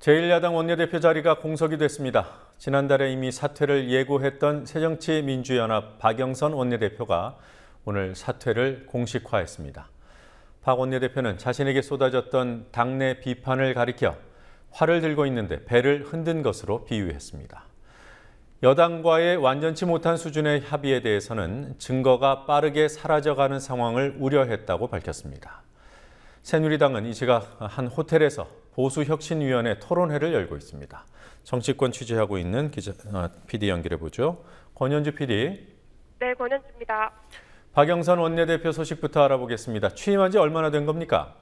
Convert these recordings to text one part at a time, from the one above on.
제1야당 원내대표 자리가 공석이 됐습니다. 지난달에 이미 사퇴를 예고했던 새정치민주연합 박영선 원내대표가 오늘 사퇴를 공식화했습니다. 박 원내대표는 자신에게 쏟아졌던 당내 비판을 가리켜 활을 들고 있는데 배를 흔든 것으로 비유했습니다. 여당과의 완전치 못한 수준의 합의에 대해서는 증거가 빠르게 사라져가는 상황을 우려했다고 밝혔습니다. 새누리당은 이 시각 한 호텔에서 보수혁신위원회 토론회를 열고 있습니다. 정치권 취재하고 있는 기자, 어, PD 연결해 보죠. 권현주 PD. 네, 권현주입니다. 박영선 원내대표 소식부터 알아보겠습니다. 취임한 지 얼마나 된 겁니까?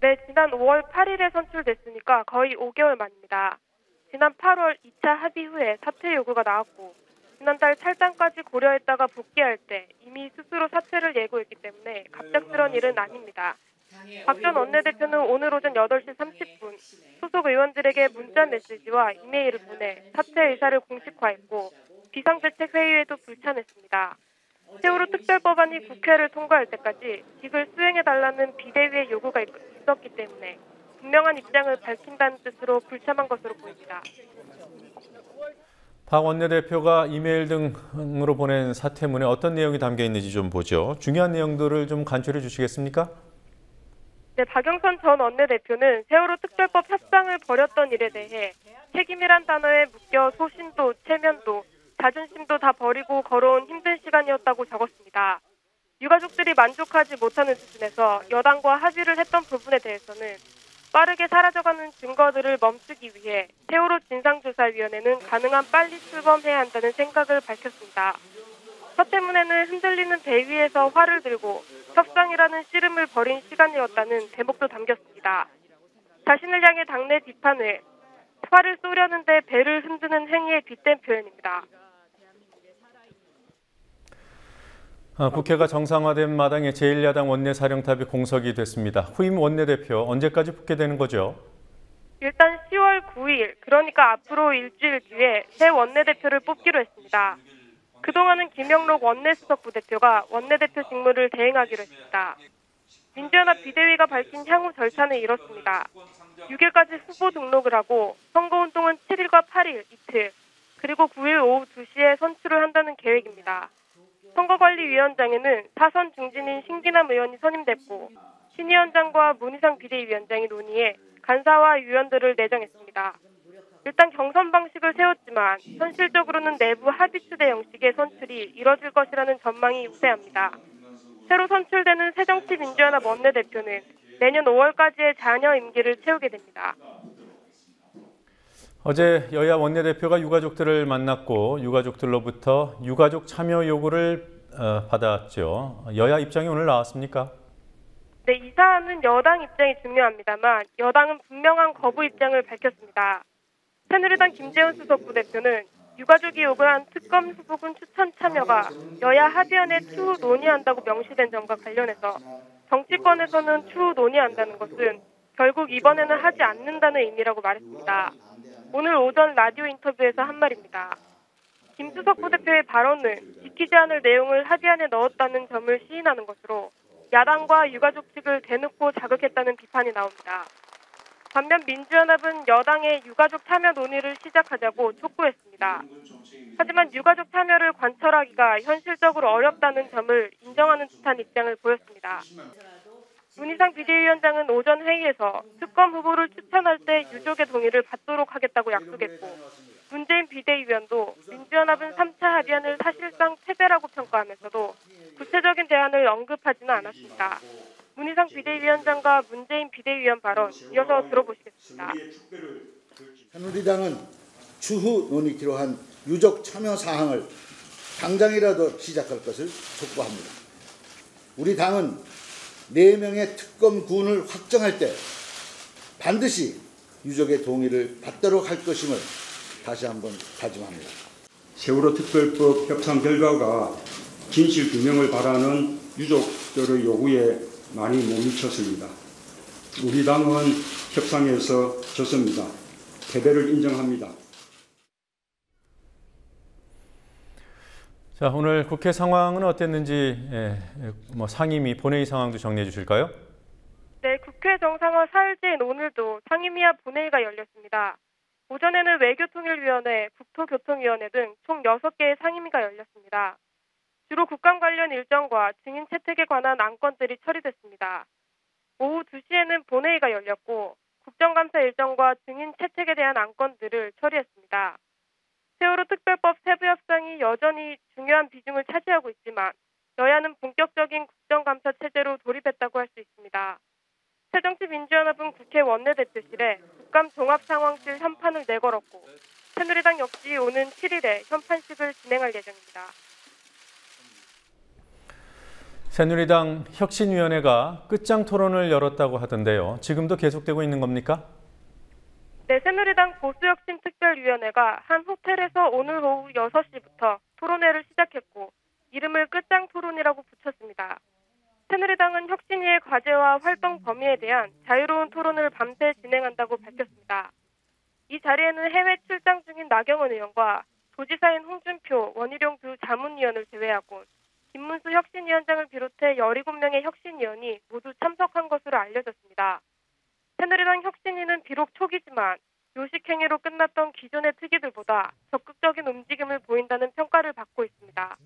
네, 지난 5월 8일에 선출됐으니까 거의 5개월 만입니다. 지난 8월 2차 합의 후에 사퇴 요구가 나왔고 지난달 탈당까지 고려했다가 복귀할 때 이미 스스로 사퇴를 예고했기 때문에 갑작스런 일은 아닙니다. 박 전 원내대표는 오늘 오전 8시 30분 소속 의원들에게 문자 메시지와 이메일을 보내 사퇴 의사를 공식화했고 비상대책 회의에도 불참했습니다. 세월호 특별법안이 국회를 통과할 때까지 직을 수행해달라는 비대위의 요구가 있었기 때문에 분명한 입장을 밝힌다는 뜻으로 불참한 것으로 보입니다. 박 원내대표가 이메일 등으로 보낸 사퇴문에 어떤 내용이 담겨 있는지 좀 보죠. 중요한 내용들을 좀 간추려 주시겠습니까? 네, 박영선 전 원내대표는 세월호 특별법 협상을 벌였던 일에 대해 책임이란 단어에 묶여 소신도 체면도 자존심도 다 버리고 걸어온 힘든 시간이었다고 적었습니다. 유가족들이 만족하지 못하는 수준에서 여당과 합의를 했던 부분에 대해서는 빠르게 사라져가는 증거들을 멈추기 위해 세월호 진상조사위원회는 가능한 빨리 출범해야 한다는 생각을 밝혔습니다. 서태문에는 흔들리는 대위에서 활을 들고 협상이라는 씨름을 벌인 시간이었다는 대목도 담겼습니다. 자신을 향해 당내 비판을 활을 쏘려는데 배를 흔드는 행위에 빗댄 표현입니다. 아, 국회가 정상화된 마당에 제1야당 원내사령탑이 공석이 됐습니다. 후임 원내대표 언제까지 붙게 되는 거죠? 일단 10월 9일, 그러니까 앞으로 일주일 뒤에 새 원내대표를 뽑기로 했습니다. 그동안은 김영록 원내수석 부대표가 원내대표 직무를 대행하기로 했습니다. 민주연합 비대위가 밝힌 향후 절차는 이렇습니다. 6일까지 후보 등록을 하고 선거운동은 7일과 8일 이틀, 그리고 9일 오후 2시에 선출을 한다는 계획입니다. 선거관리위원장에는 사선 중진인 신기남 의원이 선임됐고 신 위원장과 문희상 비대위원장이 논의해 간사와 위원들을 내정했습니다. 일단 경선 방식을 세웠지만 현실적으로는 내부 합의 추대 형식의 선출이 이뤄질 것이라는 전망이 우세합니다. 새로 선출되는 새정치민주연합 원내대표는 내년 5월까지의 자녀 임기를 채우게 됩니다. 어제 여야 원내대표가 유가족들을 만났고 유가족들로부터 유가족 참여 요구를 어, 받았죠. 여야 입장이 오늘 나왔습니까? 네, 이 사안은 여당 입장이 중요합니다만 여당은 분명한 거부 입장을 밝혔습니다. 새누리당 김재훈 수석 부대표는 유가족이 요구한 특검 후보군 추천 참여가 여야 합의안에 추후 논의한다고 명시된 점과 관련해서 정치권에서는 추후 논의한다는 것은 결국 이번에는 하지 않는다는 의미라고 말했습니다. 오늘 오전 라디오 인터뷰에서 한 말입니다. 김수석 부대표의 발언은 지키지 않을 내용을 합의안에 넣었다는 점을 시인하는 것으로 야당과 유가족 측을 대놓고 자극했다는 비판이 나옵니다. 반면 민주연합은 여당의 유가족 참여 논의를 시작하자고 촉구했습니다. 하지만 유가족 참여를 관철하기가 현실적으로 어렵다는 점을 인정하는 듯한 입장을 보였습니다. 문희상 비대위원장은 오전 회의에서 특검 후보를 추천할 때 유족의 동의를 받도록 하겠다고 약속했고 문재인 비대위원도 민주연합은 3차 합의안을 사실상 패배라고 평가하면서도 구체적인 대안을 언급하지는 않았습니다. 문희상 비대위원장과 문재인 비대위원 발언 이어서 들어보시겠습니다. 새누리당은 추후 논의키로 한 유족 참여 사항을 당장이라도 시작할 것을 촉구합니다. 우리 당은 4명의 특검군을 확정할 때 반드시 유족의 동의를 받도록 할 것임을 다시 한번 다짐합니다. 세월호 특별법 협상 결과가 진실 규명을 바라는 유족들의 요구에 많이 못 미쳤습니다. 우리 당은 협상에서 졌습니다. 패배를 인정합니다. 자, 오늘 국회 상황은 어땠는지 예, 뭐 상임위 본회의 상황도 정리해 주실까요? 네, 국회 정상화 사흘째인 오늘도 상임위와 본회의가 열렸습니다. 오전에는 외교통일위원회, 국토교통위원회 등 총 6개의 상임위가 열렸습니다. 주로 국감 관련 일정과 증인 채택에 관한 안건들이 처리됐습니다. 오후 2시에는 본회의가 열렸고 국정감사 일정과 증인 채택에 대한 안건들을 처리했습니다. 세월호 특별법 세부 협상이 여전히 중요한 비중을 차지하고 있지만 여야는 본격적인 국정감사 체제로 돌입했다고 할 수 있습니다. 새정치민주연합은 국회 원내대표실에 국감 종합상황실 현판을 내걸었고 새누리당 역시 오는 7일에 현판식을 진행할 예정입니다. 새누리당 혁신위원회가 끝장 토론을 열었다고 하던데요. 지금도 계속되고 있는 겁니까? 네, 새누리당 보수혁신특별위원회가 한 호텔에서 오늘 오후 6시부터 토론회를 시작했고 이름을 끝장 토론이라고 붙였습니다. 새누리당은 혁신위의 과제와 활동 범위에 대한 자유로운 토론을 밤새 진행한다고 밝혔습니다. 이 자리에는 해외 출장 중인 나경원 의원과 도지사인 홍준표, 원희룡 두 자문위원을 제외하고 김문수 혁신위원장을 비롯해 17명의 혁신위원이 모두 참석한 것으로 알려졌습니다. 새누리당 혁신위는 비록 초기지만 요식행위로 끝났던 기존의 특위들보다 적극적인 움직임을 보인다는 평가를 받고 있습니다.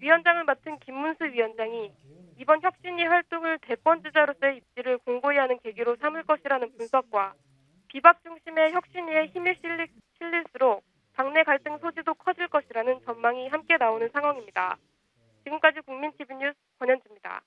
위원장을 맡은 김문수 위원장이 이번 혁신위 활동을 대권 주자로서의 입지를 공고히 하는 계기로 삼을 것이라는 분석과 비박 중심의 혁신위에 힘이 실리, 실릴수록 당내 갈등 소지도 커질 것이라는 전망이 함께 나오는 상황입니다. 지금까지 국민TV 뉴스 권현주입니다.